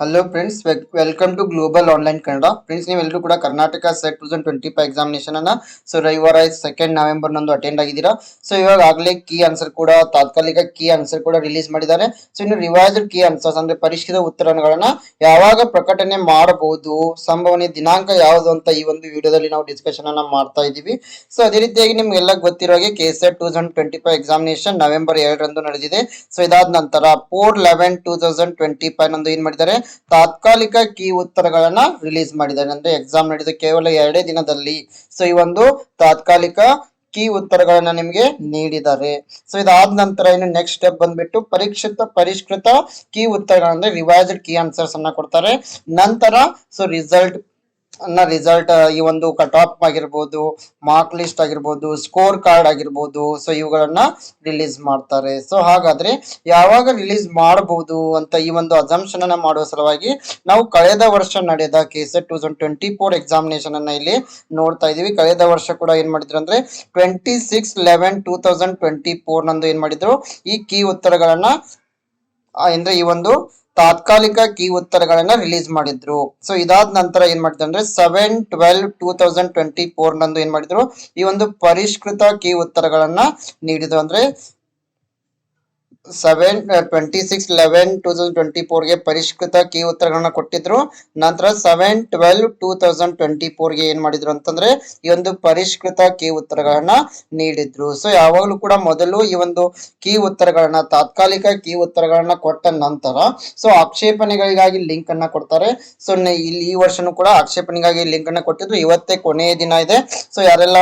Hello friends welcome to global online Kannada friends ನೀವೆಲ್ಲರೂ ಕೂಡ Karnataka SET two twenty five examination ಅನ್ನ so ರವಿವಾರ second November ನಂದು attend ಆಗಿದ್ದೀರಾ. ಸೊ ಇವಾಗ ಆಗಲೇ ಕೀ ಆನ್ಸರ್ ಕೂಡ, ತಾತ್ಕಾಲಿಕ ಕೀ ಆನ್ಸರ್ ಕೂಡ ರಿಲೀಸ್ ಮಾಡಿದ್ದಾರೆ. ಸೊ ಇನ್ನು ರಿವೈಸ್ಡ್ ಕೀ ಆನ್ಸರ್ಸ್ ಅಂದ್ರೆ ಪರೀಕ್ಷಿತ ಉತ್ತರಗಳನ್ನ ಯಾವಾಗ ಪ್ರಕಟಣೆ ಮಾಡಬಹುದು, ಸಂಭವನೀಯ ದಿನಾಂಕ ಯಾವುದು ಅಂತ ಈ ಒಂದು ವಿಡಿಯೋದಲ್ಲಿ ನಾವು ಡಿಸ್ಕಷನ್ ಅನ್ನ ಮಾಡ್ತಾ ಇದೀವಿ ಸೊ ಅದೇ ರೀತಿಯಾಗಿ ನಿಮ್ಗೆಲ್ಲ ಗೊತ್ತಿರೋ ಹಾಗೆ K SET two thousand twenty five examination November ಎರಡರಂದು ನಡೆದಿದೆ. ಸೊ ಇದಾದ ನಂತರ four eleven two thousand twenty five ನಂದು ಏನ್ ಮಾಡಿದ್ದಾರೆ? ತಾತ್ಕಾಲಿಕ ಕೀ ಉತ್ತರಗಳನ್ನ ರಿಲೀಸ್ ಮಾಡಿದ್ದಾರೆ. ಅಂದ್ರೆ ಎಕ್ಸಾಮ್ ನಡೆದ ಕೇವಲ ಎರಡೇ ದಿನದಲ್ಲಿ. ಸೊ ಈ ಒಂದು ತಾತ್ಕಾಲಿಕ ಕೀ ಉತ್ತರಗಳನ್ನ ನಿಮಗೆ ನೀಡಿದ್ದಾರೆ. ಸೊ ಇದಾದ ನಂತರ ಇನ್ನು ನೆಕ್ಸ್ಟ್ ಸ್ಟೆಪ್ ಬಂದ್ಬಿಟ್ಟು ಪರೀಕ್ಷಿತ ಪರಿಷ್ಕೃತ ಕೀ ಉತ್ತರಗಳಂದ್ರೆ ರಿವೈಸ್ಡ್ ಕೀ ಆನ್ಸರ್ಸ್ ಅನ್ನ ಕೊಡ್ತಾರೆ. ನಂತರ ಸೊ ರಿಸಲ್ಟ್ ಅನ್ನ ರಿಸಲ್ಟ್ ಈ ಒಂದು ಕಟ್ ಆಫ್ ಆಗಿರ್ಬೋದು ಮಾರ್ಕ್ ಲಿಸ್ಟ್ ಆಗಿರ್ಬೋದು ಸ್ಕೋರ್ ಕಾರ್ಡ್ ಆಗಿರ್ಬೋದು ಸೊ ಇವುಗಳನ್ನ ರಿಲೀಸ್ ಮಾಡ್ತಾರೆ. ಸೊ ಹಾಗಾದ್ರೆ ಯಾವಾಗ ರಿಲೀಸ್ ಮಾಡಬಹುದು ಅಂತ ಈ ಒಂದು ಅಸಂಪ್ಷನ್ ಅನ್ನ ಮಾಡುವ ಸಲುವಾಗಿ ನಾವು ಕಳೆದ ವರ್ಷ ನಡೆದ KSET two thousand twenty four examination ಅನ್ನ ಇಲ್ಲಿ ನೋಡ್ತಾ ಇದೀವಿ. ಕಳೆದ ವರ್ಷ ಕೂಡ ಏನ್ ಮಾಡಿದ್ರು ಅಂದ್ರೆ twenty six eleven two thousand twenty four ನಂದು ಏನ್ ಮಾಡಿದ್ರು ಈ ಕೀ ಉತ್ತರಗಳನ್ನ ಅಂದ್ರೆ ಈ ಒಂದು ತಾತ್ಕಾಲಿಕ ಕೀ ಉತ್ತರಗಳನ್ನ ರಿಲೀಸ್ ಮಾಡಿದ್ರು. ಸೊ ಇದಾದ ನಂತರ ಏನ್ ಮಾಡಿದ್ರು ಅಂದ್ರೆ seven twelve two thousand twenty four ನಂದು ಏನ್ ಮಾಡಿದ್ರು, ಈ ಒಂದು ಪರಿಷ್ಕೃತ ಕೀ ಉತ್ತರಗಳನ್ನ ನೀಡಿದ್ರು. ಅಂದ್ರೆ seven twenty six eleven two thousand twenty ಫೋರ್ಗೆ ಪರಿಷ್ಕೃತ ಕೀ ಉತ್ತರಗಳನ್ನ ಕೊಟ್ಟಿದ್ರು. ನಂತರ seven twelve two thousand twenty ಫೋರ್ಗೆ ಏನ್ ಮಾಡಿದ್ರು ಅಂತಂದ್ರೆ ಈ ಒಂದು ಪರಿಷ್ಕೃತ ಕೀ ಉತ್ತರಗಳನ್ನ ನೀಡಿದ್ರು. ಸೊ ಯಾವಾಗಲೂ ಕೂಡ ಮೊದಲು ಈ ಒಂದು ಕೀ ಉತ್ತರಗಳನ್ನ, ತಾತ್ಕಾಲಿಕ ಕೀ ಉತ್ತರಗಳನ್ನ ಕೊಟ್ಟ ನಂತರ ಸೊ ಆಕ್ಷೇಪಣೆಗಳಿಗಾಗಿ ಲಿಂಕ್ ಅನ್ನ ಕೊಡ್ತಾರೆ. ಸೊ ಇಲ್ಲಿ ಈ ವರ್ಷನೂ ಕೂಡ ಆಕ್ಷೇಪಣೆಗಾಗಿ ಲಿಂಕ್ ಅನ್ನ ಕೊಟ್ಟಿದ್ರು ಇವತ್ತೇ ಕೊನೆಯ ದಿನ ಇದೆ. ಸೊ ಯಾರೆಲ್ಲ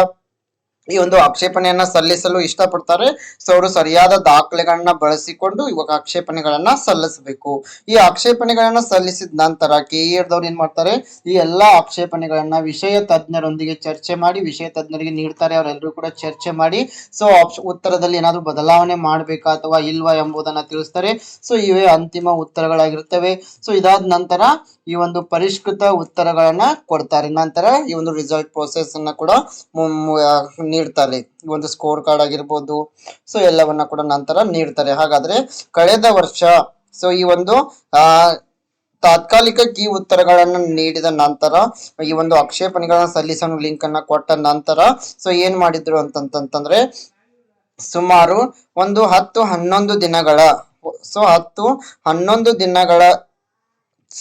ಈ ಒಂದು ಆಕ್ಷೇಪಣೆಯನ್ನ ಸಲ್ಲಿಸಲು ಇಷ್ಟಪಡ್ತಾರೆ. ಸೊ ಅವರು ಸರಿಯಾದ ದಾಖಲೆಗಳನ್ನ ಬಳಸಿಕೊಂಡು ಇವಾಗ ಆಕ್ಷೇಪಣೆಗಳನ್ನ ಸಲ್ಲಿಸಬೇಕು. ಈ ಆಕ್ಷೇಪಣೆಗಳನ್ನ ಸಲ್ಲಿಸಿದ ನಂತರ ಕೆಇಎದವ್ರು ಏನ್ ಮಾಡ್ತಾರೆ? ಈ ಎಲ್ಲಾ ಆಕ್ಷೇಪಣೆಗಳನ್ನ ವಿಷಯ ತಜ್ಞರೊಂದಿಗೆ ಚರ್ಚೆ ಮಾಡಿ, ವಿಷಯ ತಜ್ಞರಿಗೆ ನೀಡ್ತಾರೆ ಅವರೆಲ್ಲರೂ ಕೂಡ ಚರ್ಚೆ ಮಾಡಿ ಸೊ ಉತ್ತರದಲ್ಲಿ ಏನಾದ್ರು ಬದಲಾವಣೆ ಮಾಡ್ಬೇಕಾ ಅಥವಾ ಇಲ್ವಾ ಎಂಬುದನ್ನ ತಿಳಿಸ್ತಾರೆ. ಸೊ ಇವೇ ಅಂತಿಮ ಉತ್ತರಗಳಾಗಿರ್ತವೆ ಸೊ ಇದಾದ ನಂತರ ಈ ಒಂದು ಪರಿಷ್ಕೃತ ಉತ್ತರಗಳನ್ನ ಕೊಡ್ತಾರೆ. ನಂತರ ಈ ಒಂದು ರಿಸಲ್ಟ್ ಪ್ರೋಸೆಸ್ ಅನ್ನ ಕೂಡ ನೀಡ್ತಾರೆ. ಒಂದು ಸ್ಕೋರ್ ಕಾರ್ಡ್ ಆಗಿರ್ಬೋದು ಸೊ ಎಲ್ಲವನ್ನ ಕೂಡ ನಂತರ ನೀಡ್ತಾರೆ. ಹಾಗಾದ್ರೆ ಕಳೆದ ವರ್ಷ ಸೊ ಈ ಒಂದು, ಆ, ತಾತ್ಕಾಲಿಕ ಕೀ ಉತ್ತರಗಳನ್ನು ನೀಡಿದ ನಂತರ, ಈ ಒಂದು ಆಕ್ಷೇಪಣೆಗಳನ್ನ ಸಲ್ಲಿಸಲು ಲಿಂಕ್ ಅನ್ನ ಕೊಟ್ಟ ನಂತರ ಸೊ ಏನ್ ಮಾಡಿದ್ರು ಅಂತಂತಂದ್ರೆ ಸುಮಾರು ಒಂದು ಹತ್ತು ಹನ್ನೊಂದು ದಿನಗಳ ಸೊ ಹತ್ತು ಹನ್ನೊಂದು ದಿನಗಳ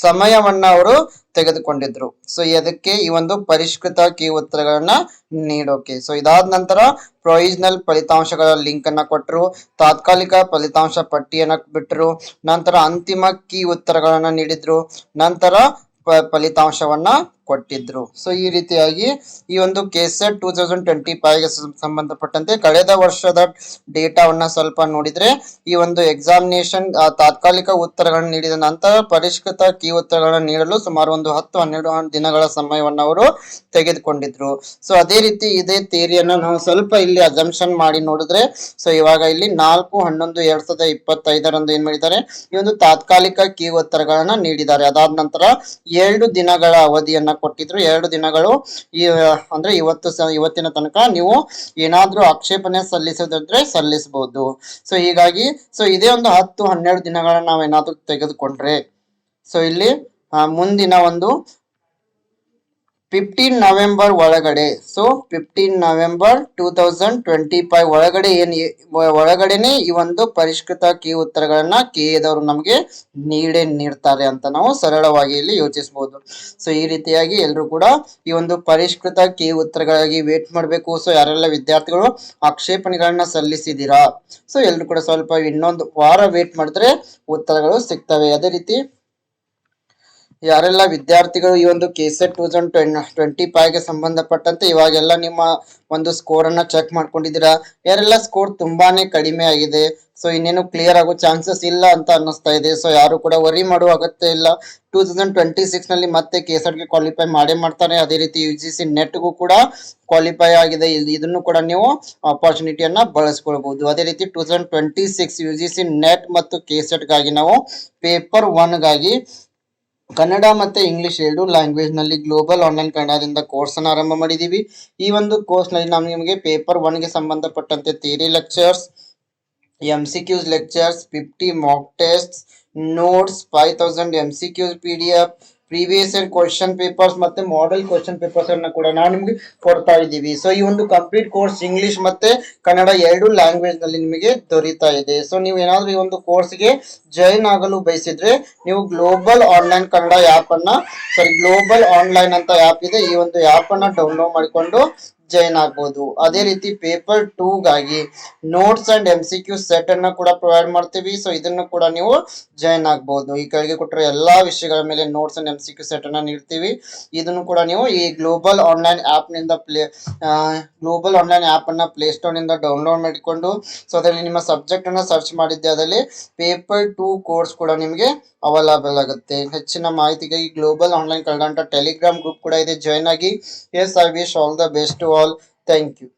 ಸಮಯವನ್ನ ಅವರು ತೆಗೆದುಕೊಂಡಿದ್ರು. ಸೊ ಇದಕ್ಕೆ ಈ ಒಂದು ಪರಿಷ್ಕೃತ ಕೀ ಉತ್ತರಗಳನ್ನ ನೀಡೋಕೆ? ಸೊ ಇದಾದ ನಂತರ ಪ್ರೊವಿಷನಲ್ ಫಲಿತಾಂಶಗಳ ಲಿಂಕ್ ಅನ್ನ ಕೊಟ್ಟರು ತಾತ್ಕಾಲಿಕ ಫಲಿತಾಂಶ ಪಟ್ಟಿಯನ್ನ ಬಿಟ್ಟರು ನಂತರ ಅಂತಿಮ ಕೀ ಉತ್ತರಗಳನ್ನ ನೀಡಿದ್ರು, ನಂತರ ಫಲಿತಾಂಶವನ್ನ ಕೊಟ್ಟಿದ್ರು. ಸೊ ಈ ರೀತಿಯಾಗಿ ಈ ಒಂದು K SET two thousand twenty ಫೈವ್ಗೆ ಸಂಬಂಧಪಟ್ಟಂತೆ ಕಳೆದ ವರ್ಷದ ಡೇಟಾವನ್ನ ಸ್ವಲ್ಪ ನೋಡಿದ್ರೆ ಈ ಒಂದು ಎಕ್ಸಾಮಿನೇಷನ್ ತಾತ್ಕಾಲಿಕ ಉತ್ತರಗಳನ್ನು ನೀಡಿದ ನಂತರ ಪರಿಷ್ಕೃತ ಕೀ ಉತ್ತರಗಳನ್ನು ನೀಡಲು ಸುಮಾರು ಒಂದು ಹತ್ತು ಹನ್ನೆರಡು ದಿನಗಳ ಸಮಯವನ್ನ ಅವರು ತೆಗೆದುಕೊಂಡಿದ್ರು. ಸೊ ಅದೇ ರೀತಿ ಇದೇ ಥಿಯರಿಯನ್ನ ನಾವು ಸ್ವಲ್ಪ ಇಲ್ಲಿ ಅಜಂಪ್ಷನ್ ಮಾಡಿ ನೋಡಿದ್ರೆ ಸೊ ಇವಾಗ ಇಲ್ಲಿ ನಾಲ್ಕು ಹನ್ನೊಂದು ಎರಡ್ ಸಾವಿರದ ಇಪ್ಪತ್ತೈದರಂದು ಏನ್ ಮಾಡಿದ್ದಾರೆ, ಈ ಒಂದು ತಾತ್ಕಾಲಿಕ ಕೀ ಉತ್ತರಗಳನ್ನ ನೀಡಿದ್ದಾರೆ. ಅದಾದ ನಂತರ ಎರಡು ದಿನಗಳ ಅವಧಿಯನ್ನ ಕೊಟ್ಟಿದ್ರು. ಎರಡು ದಿನಗಳು ಈ, ಅಂದ್ರೆ ಇವತ್ತು ಇವತ್ತಿನ ತನಕ ನೀವು ಏನಾದ್ರೂ ಆಕ್ಷೇಪಣೆ ಸಲ್ಲಿಸೋದಾದ್ರೆ ಸಲ್ಲಿಸಬಹುದು. ಸೊ ಹೀಗಾಗಿ ಸೊ ಇದೇ ಒಂದು ಹತ್ತು ಹನ್ನೆರಡು ದಿನಗಳನ್ನ ನಾವು ಏನಾದ್ರೂ ತೆಗೆದುಕೊಂಡ್ರೆ ಸೊ ಇಲ್ಲಿ ಮುಂದಿನ ಒಂದು ಫಿಫ್ಟೀನ್ ನವೆಂಬರ್ ಒಳಗಡೆ. So fifteen November two thousand twenty five ಒಳಗಡೆ ಏನ್ ಒಳಗಡೆನೆ ಈ ಒಂದು ಪರಿಷ್ಕೃತ ಕೀ ಉತ್ತರಗಳನ್ನ ಕೆ ಎದವರು ನಮಗೆ ನೀಡೇ ನೀಡ್ತಾರೆ ಅಂತ ನಾವು ಸರಳವಾಗಿ ಇಲ್ಲಿ ಯೋಚಿಸಬಹುದು ಸೊ ಈ ರೀತಿಯಾಗಿ ಎಲ್ಲರೂ ಕೂಡ ಈ ಒಂದು ಪರಿಷ್ಕೃತ ಕೀ ಉತ್ತರಗಳಾಗಿ ವೇಟ್ ಮಾಡಬೇಕು. ಸೊ ಯಾರೆಲ್ಲ ವಿದ್ಯಾರ್ಥಿಗಳು ಆಕ್ಷೇಪಣೆಗಳನ್ನ ಸಲ್ಲಿಸಿದ್ದೀರಾ ಸೊ ಎಲ್ಲರೂ ಕೂಡ ಸ್ವಲ್ಪ ಇನ್ನೊಂದು ವಾರ ವೇಟ್ ಮಾಡಿದ್ರೆ ಉತ್ತರಗಳು ಸಿಗ್ತವೆ. ಅದೇ ರೀತಿ ಯಾರೆಲ್ಲ ವಿದ್ಯಾರ್ಥಿಗಳು ಈ ಒಂದು K SET two thousand twen twenty ಫೈವ್ಗೆ ಸಂಬಂಧಪಟ್ಟಂತೆ ಇವಾಗೆಲ್ಲ ನಿಮ್ಮ ಒಂದು ಸ್ಕೋರ್ ಅನ್ನ ಚೆಕ್ ಮಾಡ್ಕೊಂಡಿದ್ದೀರಾ? ಯಾರೆಲ್ಲ ಸ್ಕೋರ್ ತುಂಬಾನೇ ಕಡಿಮೆ ಆಗಿದೆ ಸೊ ಇನ್ನೇನು ಕ್ಲಿಯರ್ ಆಗೋ ಚಾನ್ಸಸ್ ಇಲ್ಲ ಅಂತ ಅನ್ನಿಸ್ತಾ ಇದೆ. ಸೊ ಯಾರು ಕೂಡ ವರಿ ಮಾಡುವ ಅಗತ್ಯ ಇಲ್ಲ. ಟೂ ತೌಸಂಡ್ ಟ್ವೆಂಟಿ ಸಿಕ್ಸ್ನಲ್ಲಿ ಮತ್ತೆ ಕೆಸೆಟ್ಗೆ ಕ್ವಾಲಿಫೈ ಮಾಡೇ ಮಾಡ್ತಾರೆ. ಅದೇ ರೀತಿ ಯು ಜಿ ಸಿ ನೆಟ್ಗೂ ಕೂಡ ಕ್ವಾಲಿಫೈ ಆಗಿದೆ. ಇದ್- ಇದನ್ನು ಕೂಡ ನೀವು ಆಪರ್ಚುನಿಟಿಯನ್ನ ಬಳಸ್ಕೊಳ್ಬಹುದು ಅದೇ ರೀತಿ two thousand twenty six U G C NET ಮತ್ತು ಕೆ ಗಾಗಿ ನಾವು ಪೇಪರ್ ಒನ್ಗಾಗಿ ಕನ್ನಡ ಮತ್ತು ಇಂಗ್ಲಿಷ್ ಎರಡು ಲ್ಯಾಂಗ್ವೇಜ್ನಲ್ಲಿ ಗ್ಲೋಬಲ್ ಆನ್ಲೈನ್ ಕನ್ನಡದಿಂದ ಕೋರ್ಸನ್ನು ಆರಂಭ ಮಾಡಿದ್ದೀವಿ ಈ ಒಂದು ಕೋರ್ಸ್ನಲ್ಲಿ ನಾವು ನಿಮಗೆ ಪೇಪರ್ ಒನ್ಗೆ ಸಂಬಂಧಪಟ್ಟಂತೆ theory lectures M C Qs lectures fifty mock test notes five thousand M C Qs P D F previous year question papers ಮತ್ತೆ ಮಾಡೆಲ್ ಕ್ವಶನ್ ಪೇಪರ್ಸ್ ಅನ್ನ ಕೂಡ ನಾವು ನಿಮಗೆ ಕೊಡ್ತಾ ಇದ್ದೀವಿ. ಸೊ ಈ ಒಂದು ಕಂಪ್ಲೀಟ್ ಕೋರ್ಸ್ ಇಂಗ್ಲಿಷ್ ಮತ್ತೆ ಕನ್ನಡ ಎರಡು ಲ್ಯಾಂಗ್ವೇಜ್ನಲ್ಲಿ ನಿಮಗೆ ದೊರೀತಾ ಇದೆ. ಸೊ ನೀವು ಏನಾದ್ರೂ ಈ ಒಂದು ಕೋರ್ಸ್ಗೆ ಜಾಯಿನ್ ಆಗಲು ಬಯಸಿದ್ರೆ ನೀವು ಗ್ಲೋಬಲ್ ಆನ್ಲೈನ್ ಕನ್ನಡ ಆ್ಯಪ್ ಅನ್ನ ಸಾರಿ ಗ್ಲೋಬಲ್ ಆನ್ಲೈನ್ ಅಂತ ಆ್ಯಪ್ ಇದೆ. ಈ ಒಂದು ಆ್ಯಪ್ ಅನ್ನ ಡೌನ್ಲೋಡ್ ಮಾಡಿಕೊಂಡು ಜಾಯಿನ್ ಆಗ್ಬೋದು. ಅದೇ ರೀತಿ paper ಟೂಗಾಗಿ notes and M C Q set ಅನ್ನ ಕೂಡ ಪ್ರೊವೈಡ್ ಮಾಡ್ತೀವಿ. ಸೊ ಇದನ್ನು ಕೂಡ ನೀವು ಜಾಯಿನ್ ಆಗ್ಬೋದು. ಈ ಕೆಳಗೆ ಕೊಟ್ಟರೆ ಎಲ್ಲಾ ವಿಷಯಗಳ ಮೇಲೆ notes and M C Q set ಅನ್ನ ನೀಡ್ತೀವಿ. ಇದನ್ನು ಕೂಡ ನೀವು ಈ ಗ್ಲೋಬಲ್ ಆನ್ಲೈನ್ ಆಪ್ನಿಂದ ಪ್ಲೇ ಗ್ಲೋಬಲ್ ಆನ್ಲೈನ್ ಆಪ್ ಅನ್ನ ಪ್ಲೇ ಸ್ಟೋರ್ನಿಂದ ಡೌನ್ಲೋಡ್ ಮಾಡಿಕೊಂಡು ಸೊ ಅದರಲ್ಲಿ ನಿಮ್ಮ ಸಬ್ಜೆಕ್ಟ್ ಅನ್ನ ಸರ್ಚ್ ಮಾಡಿದ್ದೆ ಅದರಲ್ಲಿ ಪೇಪರ್ ಟೂ ಕೋರ್ಸ್ ಕೂಡ ನಿಮಗೆ ಅವೈಲಬಲ್ ಆಗುತ್ತೆ. ಹೆಚ್ಚಿನ ಮಾಹಿತಿಗಾಗಿ global online Kannada Telegram group ಕೂಡ ಇದೆ. ಜಾಯ್ನ್ ಆಗಿ. Yes I wish all the best to all thank you